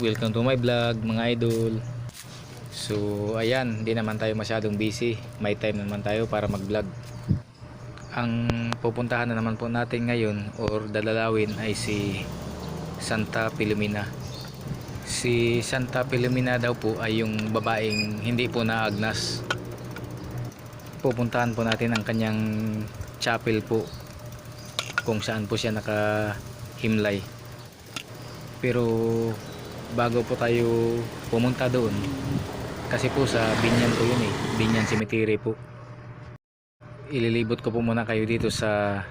Welcome to my vlog mga idol. So ayan, hindi naman tayo masyadong busy. May time naman tayo para mag vlog Ang pupuntahan na naman po natin ngayon Or dalalawin ay si Santa Pilomena Si Santa Pilomena daw po ay yung babaeng hindi po naagnas. Pupuntahan po natin ang kanyang chapel po Kung saan po siya nakahimlay. Pero bago po tayo pumunta doon. Kasi po sa Binyan po yun eh. Binyan Cemetery po. Ililibot ko po muna kayo dito sa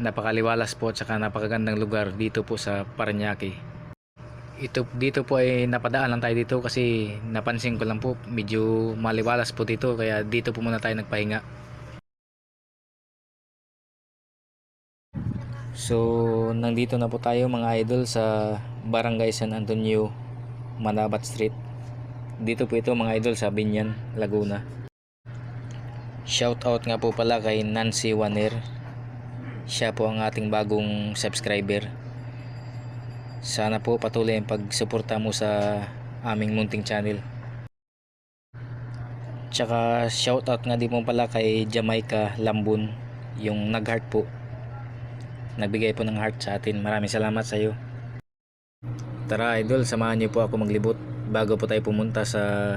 napakaliwalas po at saka napakagandang lugar dito po sa Paranaque. Ito dito po ay napadaan lang tayo dito kasi napansin ko lang po medyo maliwalas po dito kaya dito po muna tayo nagpahinga So, nandito na po tayo mga idol sa Barangay San Antonio, Manabat Street. Dito po ito mga idol sa Binyan, Laguna. Shout out nga po pala kay Nancy Waner. Siya po ang ating bagong subscriber. Sana po patuloy ang pagsuporta mo sa aming munting channel. Tsaka shout out nga din po pala kay Jamaica Lambun, yung nag-heart po nagbigay po ng heart sa atin. Maraming salamat sa iyo. Tara idol, samahan niyo po ako maglibot bago po tayo pumunta sa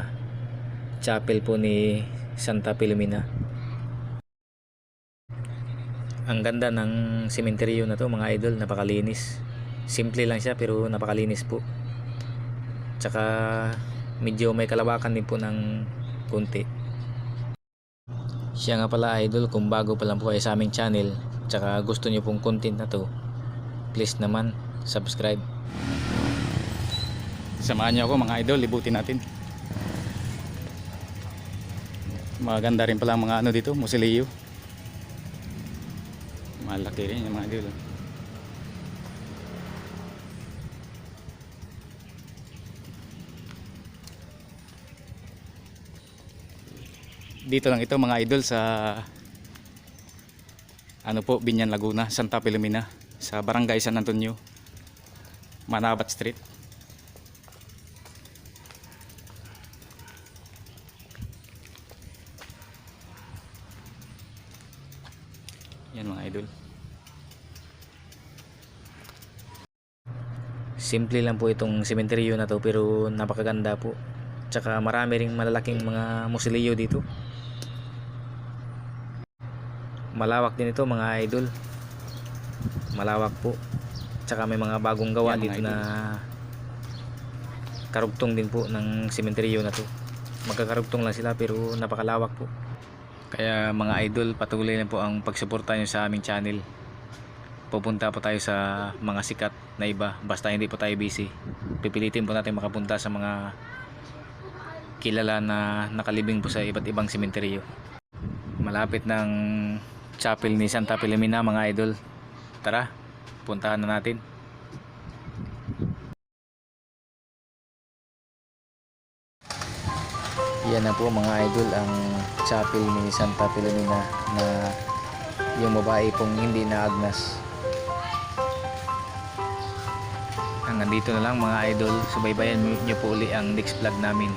chapel po ni Santa Pilomena. Ang ganda ng sementeryo na to mga idol, napakalinis. Simple lang siya pero napakalinis po. Tsaka medyo may kalawakan din po ng kunti. Siya nga pala idol, kung bago pa lang po kayo sa aming channel, tsaka gusto niyo pong content na to, please naman subscribe. Samahan niyo ako mga idol, libutin natin. Maganda rin pala mga ano dito, musilyo. Malaki rin yung mga idol. Dito lang ito mga idol sa ano po, Binyan Laguna, Santa Pilomena sa Barangay San Antonio, Manabat Street. Yan mga idol. Simple lang po itong sementeryo na to pero napakaganda po. Tsaka marami ring malalaking mga musilyo dito. Malawak din ito mga idol. Malawak po. Tsaka may mga bagong gawa Yan, dito na karugtong din po ng sementeryo na to. Magkakarugtong lang sila pero napakalawak po. Kaya mga idol, patuloy lang po ang pagsuporta nyo sa aming channel. Pupunta po tayo sa mga sikat na iba basta hindi po tayo busy. Pipilitin po natin makapunta sa mga kilala na nakalibing po sa iba't ibang sementeryo. Malapit ng chapel ni Santa Pilomena mga idol. Tara, puntahan na natin. Yan na po mga idol ang chapel ni Santa Pilomena na yung babae pong hindi naagnas. Hanggang dito na lang mga idol. Subaybayan niyo po uli ang next vlog namin.